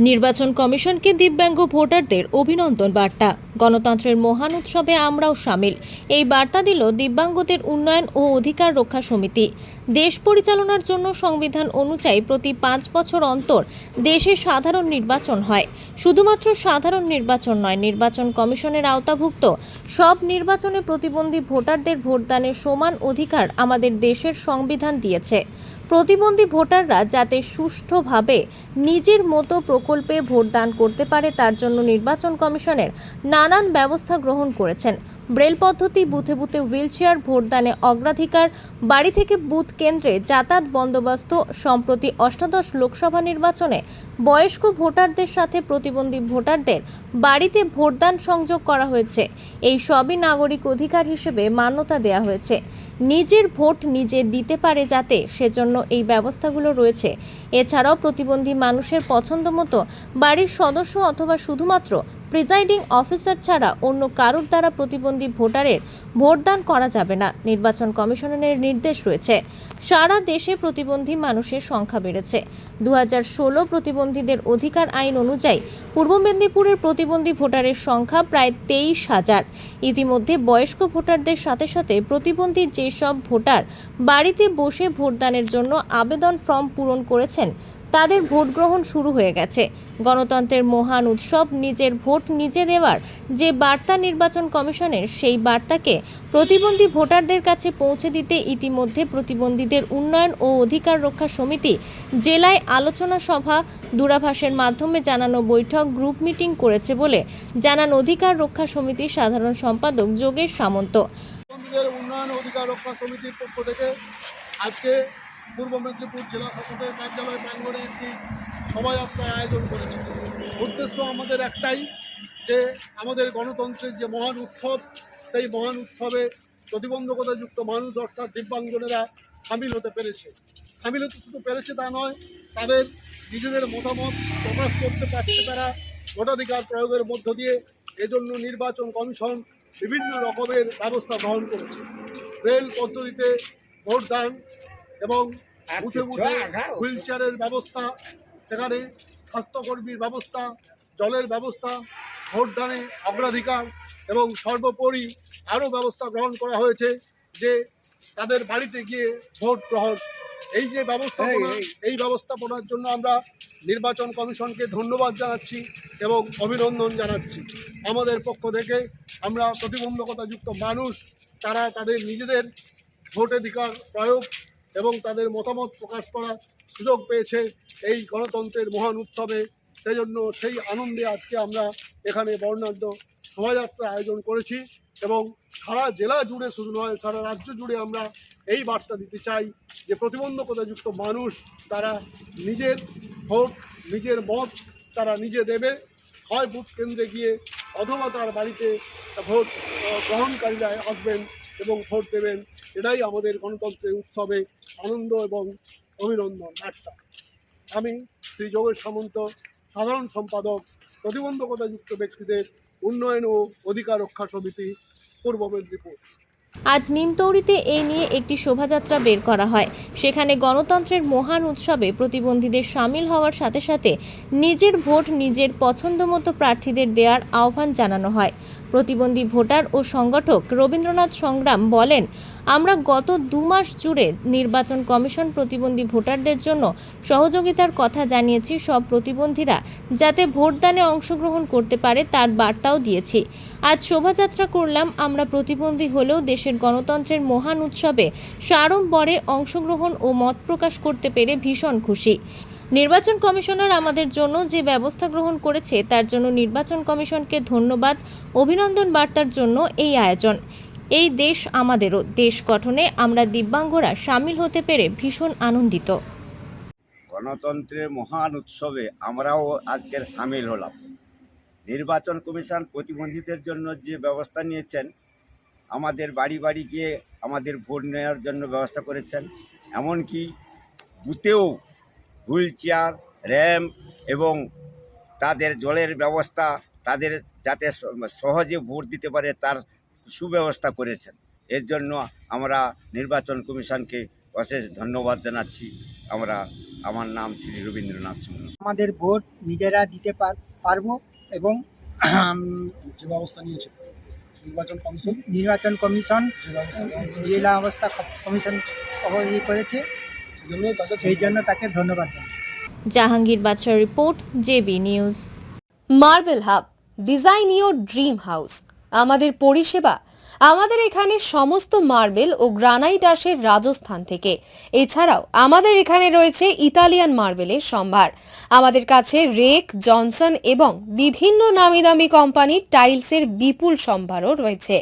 নির্বাচন কমিশনকে দিব্যাঙ্গ ভোটারদের অভিনন্দন বার্তা। গণতন্ত্রের মহান উৎসবে আমরাও সামিল। এই বার্তা দিল দিব্যাঙ্গদের উন্নয়ন ও অধিকার রক্ষা সমিতি। দেশ পরিচালনার জন্য সংবিধান অনুযায়ী প্রতি পাঁচ বছর অন্তর দেশে সাধারণ নির্বাচন হয়। শুধুমাত্র সাধারণ নির্বাচন নয়, নির্বাচন কমিশনের আওতাভুক্ত সব নির্বাচনে প্রতিবন্ধী ভোটারদের ভোটদানের সমান অধিকার আমাদের দেশের সংবিধান দিয়েছে। প্রতিবন্ধী ভোটাররা যাতে সুষ্ঠুভাবে নিজের মতো প্রকল্পে ভোটদান করতে পারে তার জন্য নির্বাচন কমিশনের নানান ব্যবস্থা গ্রহণ করেছেন। ব্রেল পদ্ধতি, বুথে বুথে হুইলচেয়ার, ভোটদানে অগ্রাধিকার, বাড়ি থেকে বুথ কেন্দ্রে যাতায়াত বন্দোবস্ত সম্প্রতি অষ্টাদশ লোকসভা নির্বাচনে বয়স্ক ভোটারদের সাথে প্রতিবন্ধী ভোটারদের বাড়িতে ভোটদান সংযোগ করা হয়েছে। এই সবই নাগরিক অধিকার হিসেবে মান্যতা দেওয়া হয়েছে। নিজের ভোট নিজে দিতে পারে যাতে সেজন্য এই ব্যবস্থাগুলো রয়েছে। এছাড়াও প্রতিবন্ধী মানুষের পছন্দ মতো বাড়ির সদস্য অথবা শুধুমাত্র প্রিজাইডিং অফিসার ছাড়া অন্য কারোর দ্বারা প্রতিবন্ধী ভোটারের ভোটদান করা যাবে না। নির্বাচন কমিশনের নির্দেশ রয়েছে। সারা দেশে প্রতিবন্ধী মানুষের সংখ্যা বেড়েছে। দু প্রতিবন্ধীদের অধিকার আইন অনুযায়ী পূর্ব মেদিনীপুরের প্রতিবন্ধী ভোটারের সংখ্যা প্রায় তেইশ হাজার। ইতিমধ্যে বয়স্ক ভোটারদের সাথে সাথে প্রতিবন্ধী যেসব ভোটার বাড়িতে বসে ভোটদানের জন্য আবেদন ফর্ম পূরণ করেছেন তাদের ভোট গ্রহণ শুরু হয়ে গেছে। গণতন্ত্রের মহান উৎসব নিজের ভোট নিজে দেওয়ার যে বার্তা নির্বাচন কমিশনের, সেই বার্তাকে প্রতিবন্ধী ভোটারদের কাছে পৌঁছে দিতে ইতিমধ্যে প্রতিবন্ধীদের উন্নয়ন ও অধিকার রক্ষা সমিতি, জেলায় আলোচনা সভা, দূরাভাষের মাধ্যমে জানানো বৈঠক, গ্রুপ মিটিং করেছে বলে জানান অধিকার রক্ষা সমিতির সাধারণ সম্পাদক যোগেশ সামন্ত। উন্নয়ন অধিকার রক্ষা সমিতির পক্ষ থেকে আজকে পূর্ব মেদিনীপুর জেলা শাসকের কার্যালয় প্রাঙ্গণে একটি শোভাযাত্রার আয়োজন করেছে। উদ্দেশ্য আমাদের একটাই যে আমাদের গণতন্ত্রের যে মহান উৎসব, সেই মহান উৎসবে প্রতিবন্ধকতাযুক্ত মানুষ অর্থাৎ দিব্যাঙ্গনেরা সামিল হতে পেরেছে। সামিল হতে শুধু পেরেছে তা নয়, তাদের নিজেদের মতামত প্রকাশ করতে পারছে তারা, ভোটাধিকার প্রয়োগের মধ্য দিয়ে এজন্য নির্বাচন কমিশন বিভিন্ন রকমের ব্যবস্থা গ্রহণ করেছে। রেল পদ্ধতিতে ভোটদান এবং বুথে বুথে হুইল চেয়ারের ব্যবস্থা সেখানে স্বাস্থ্যকর্মীর ব্যবস্থা জলের ব্যবস্থা ভোটদানে অগ্রাধিকার এবং সর্বোপরি আরও ব্যবস্থা গ্রহণ করা হয়েছে যে তাদের বাড়িতে গিয়ে ভোট গ্রহণ। এই যে ব্যবস্থাপনা এই ব্যবস্থাপনার জন্য আমরা নির্বাচন কমিশনকে ধন্যবাদ জানাচ্ছি এবং অভিনন্দন জানাচ্ছি। আমাদের পক্ষ থেকে আমরা প্রতিবন্ধকতাযুক্ত মানুষ তারা তাদের নিজেদের ভোটাধিকার প্রয়োগ এবং তাদের মতামত প্রকাশ করার সুযোগ পেয়েছে এই গণতন্ত্রের মহান উৎসবে। সেই জন্য সেই আনন্দে আজকে আমরা এখানে বর্ণাঢ্য শোভাযাত্রা আয়োজন করেছি এবং সারা জেলা জুড়ে, শুধু নয়, সারা রাজ্য জুড়ে আমরা এই বার্তা দিতে চাই যে প্রতিবন্ধকতাযুক্ত মানুষ তারা নিজের ভোট, নিজের মত তারা নিজে দেবে। হয় বুথ কেন্দ্রে গিয়ে অথবা তার বাড়িতে ভোট গ্রহণকারীরা আসবেন এবং ভোট দেবেন। এটাই আমাদের গণতন্ত্রের উৎসবে আনন্দ এবং অভিনন্দন বার্তা আমি শ্রী যোগেশ সামন্ত, সাধারণ সম্পাদক, প্রতিবন্ধকতাযুক্ত ব্যক্তিদের উন্নয়ন ও অধিকার রক্ষা সমিতি, পূর্ব মেদিনীপুর। আজ নিমতৌড়িতে এই নিয়ে একটি শোভাযাত্রা বের করা হয়। সেখানে গণতন্ত্রের মহান উৎসবে প্রতিবন্ধীদের সামিল হওয়ার সাথে সাথে নিজের ভোট নিজের পছন্দমতো প্রার্থীদের দেওয়ার আহ্বান জানানো হয়। প্রতিবন্ধী ভোটার ও সংগঠক রবীন্দ্রনাথ সংগ্রাম বলেন, আমরা গত দু মাস জুড়ে নির্বাচন কমিশন প্রতিবন্ধী ভোটারদের জন্য সহযোগিতার কথা জানিয়েছি সব প্রতিবন্ধীরা, যাতে ভোটদানে অংশগ্রহণ করতে পারে তার বার্তাও দিয়েছি। আজ শোভাযাত্রা করলাম আমরা প্রতিবন্ধী হলেও দেশের গণতন্ত্রের মহান উৎসবে সাড়ম্বরে অংশগ্রহণ ও মত প্রকাশ করতে পেরে ভীষণ খুশি। নির্বাচন কমিশনার আমাদের জন্য যে ব্যবস্থা গ্রহণ করেছে, তার জন্য নির্বাচন কমিশনকে ধন্যবাদ, অভিনন্দন বার্তার জন্য এই আয়োজন। এই দেশ আমাদেরও, দেশ গঠনে আমরা দিব্যাঙ্গরা সামিল হতে পেরে ভীষণ আনন্দিত। গণতন্ত্রের মহান উৎসবে আমরাও আজকের সামিল হলাম। নির্বাচন কমিশন প্রতিবন্ধীদের জন্য যে ব্যবস্থা নিয়েছেন, আমাদের বাড়ি বাড়ি গিয়ে আমাদের ভোট নেওয়ার জন্য ব্যবস্থা করেছেন, এমনকি বুথেও হুইল চেয়ার র্যাম্প এবং তাদের জলের ব্যবস্থা তাদের যাতে সহজে ভোট দিতে পারে তার সুব্যবস্থা করেছেন। এর জন্য আমরা নির্বাচন কমিশনকে অশেষ ধন্যবাদ জানাচ্ছি। আমরা আমার নাম শ্রী রবীন্দ্রনাথ সিংহ। আমাদের ভোট নিজেরা দিতে পার- পারব এবং যে ব্যবস্থা নিয়েছে নির্বাচন কমিশন? নির্বাচন কমিশন জেলা অবস্থা কমিশন ইয়ে করেছে। সেই জন্য তাকে ধন্যবাদ Jahangir Badshah report JB news. Marble hub design your dream house. আমাদের পরিষেবা আমাদের এখানে সমস্ত মার্বেল ও গ্রানাইট আসে রাজস্থান থেকে। এছাড়াও আমাদের এখানে রয়েছে ইতালিয়ান মার্বেলের সম্ভার। আমাদের কাছে রেক জনসন এবং বিভিন্ন নামি দামি কোম্পানির টাইলসের বিপুল সম্ভারও রয়েছে।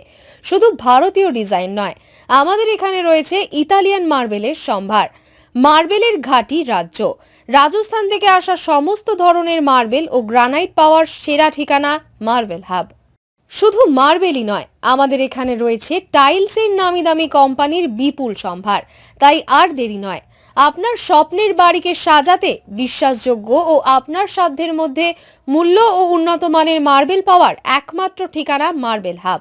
শুধু ভারতীয় ডিজাইন নয় আমাদের এখানে রয়েছে ইতালিয়ান মার্বেলের সম্ভার। মার্বেলের ঘাঁটি রাজ্য। রাজস্থান থেকে আসা সমস্ত ধরনের মার্বেল ও গ্রানাইট পাওয়ার সেরা ঠিকানা মার্বেল হাব। শুধু মার্বেলই নয়, আমাদের এখানে রয়েছে টাইলসের নামি দামি কোম্পানির বিপুল সম্ভার। তাই আর দেরি নয়, আপনার স্বপ্নের বাড়িকে সাজাতে বিশ্বাসযোগ্য ও আপনার সাধ্যের মধ্যে মূল্য ও উন্নত মানের মার্বেল পাওয়ার একমাত্র ঠিকানা মার্বেল হাব।